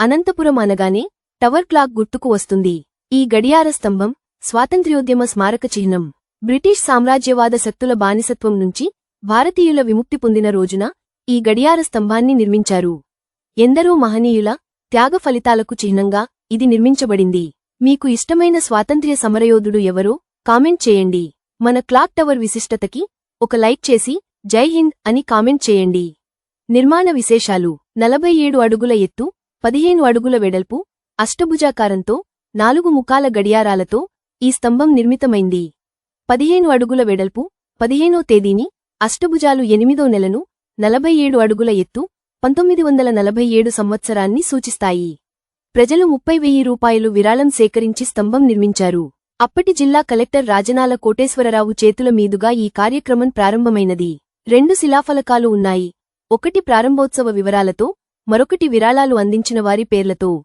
అనంతపురం అనగానే tower clock గుర్తుకు వస్తుంది. ఈ గడియార స్తంభం స్వాతంత్ర్యోద్యమ స్మారక చిహ్నం. బ్రిటిష్ సామ్రాజ్యవాద శక్తుల బానిసత్వం నుంచి భారతీయుల విముక్తి పొందిన రోజున ఈ గడియార స్తంభాన్ని నిర్మించారు. ఎందరో మహనీయుల త్యాగ ఫలితాలకు చిహ్నంగా ఇది నిర్మించబడింది. మీకు ఇష్టమైన స్వాతంత్ర్య సమరయోధుడు ఎవరో కామెంట్ చేయండి. మన క్లాక్ టవర్ విశిష్టతకి ఒక లైక్ చేసి జై హింద్ అని కామెంట్ చేయండి. నిర్మాణ విశేషాలు. నలభై ఏడు అడుగుల ఎత్తు పదిహేను అడుగుల వెడల్పు అష్టభుజాకారంతో నాలుగు ముఖాల గడియారాలతో ఈ స్తంభం నిర్మితమైంది. పదిహేను అడుగుల వెడల్పు పదిహేనో తేదీని అష్టభుజాలు ఎనిమిదో నెలను నలభై ఏడు అడుగుల ఎత్తు పంతొమ్మిది వందల నలభై ఏడు సంవత్సరాన్ని సూచిస్తాయి. ప్రజలు ముప్పై వెయ్యి రూపాయలు విరాళం సేకరించి స్తంభం నిర్మించారు. అప్పటి జిల్లా కలెక్టర్ రాజనాల కోటేశ్వరరావు చేతుల మీదుగా ఈ కార్యక్రమం ప్రారంభమైనది. రెండు శిలాఫలకాలు ఉన్నాయి. ఒకటి ప్రారంభోత్సవ వివరాలతో మరొకటి విరాళాలు అందించిన వారి పేర్లతో